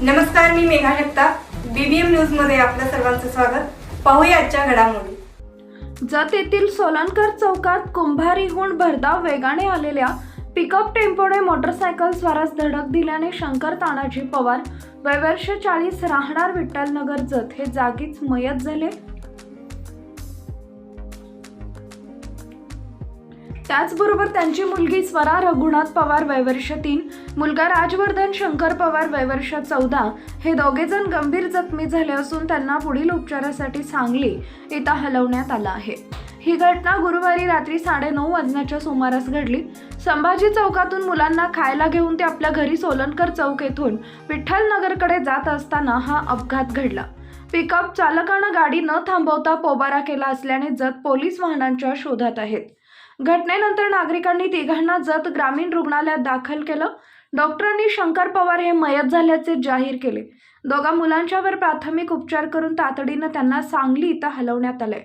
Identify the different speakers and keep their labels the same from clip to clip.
Speaker 1: नमस्कार मी मेघा जगताप. बीबीएम न्यूजमध्ये आपलं सर्वांचं स्वागत. पाहूया आजच्या घडामोडी.
Speaker 2: जत येथील सोलनकर चौकात कुंभारीहून भरधाव वेगाने आलेल्या पिकअप टेम्पोने मोटरसायकल स्वारास धडक दिल्याने शंकर तानाजी पवार वय वर्ष चाळीस राहणार विठ्ठलनगर जत हे जागीच मयत झाले. त्याचबरोबर त्यांची मुलगी स्वरा रघुनाथ पवार वयवर्ष तीन मुलगा राजवर्धन शंकर पवार वयवर्ष चौदा हे दोघेजण गंभीर जखमी झाले असून त्यांना पुढील उपचारासाठी सांगली इथं हलवण्यात आलं आहे. ही घटना गुरुवारी रात्री साडेनऊ वाजण्याच्या सुमारास घडली. संभाजी चौकातून मुलांना खायला घेऊन ते आपल्या घरी सोलनकर चौक येथून विठ्ठल नगरकडे जात असताना हा अपघात घडला. पिकअप चालकानं गाडी न थांबवता पोबारा केला असल्याने जत पोलीस वाहनांच्या शोधात आहेत. घटनेनंतर नागरिकांनी तिघांना जत ग्रामीण रुग्णालयात दाखल केलं. डॉक्टरांनी शंकर पवार हे मयत झाल्याचे जाहीर केले. दोघा मुलांच्यावर प्राथमिक उपचार करून तातडीनं त्यांना सांगली इथं हलवण्यात आलंय.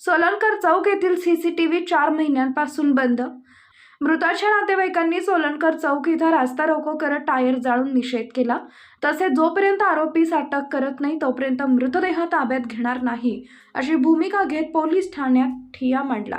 Speaker 2: सोलनकर चौक येथील सीसीटीव्ही चार महिन्यांपासून बंद. मृताच्या नातेवाईकांनी सोलनकर चौक इथं रास्ता रोको करत टायर जाळून निषेध केला. तसेच जोपर्यंत आरोपीस अटक करत नाही तोपर्यंत मृतदेह ताब्यात घेणार नाही अशी भूमिका घेत पोलीस ठाण्यात ठिया मांडला.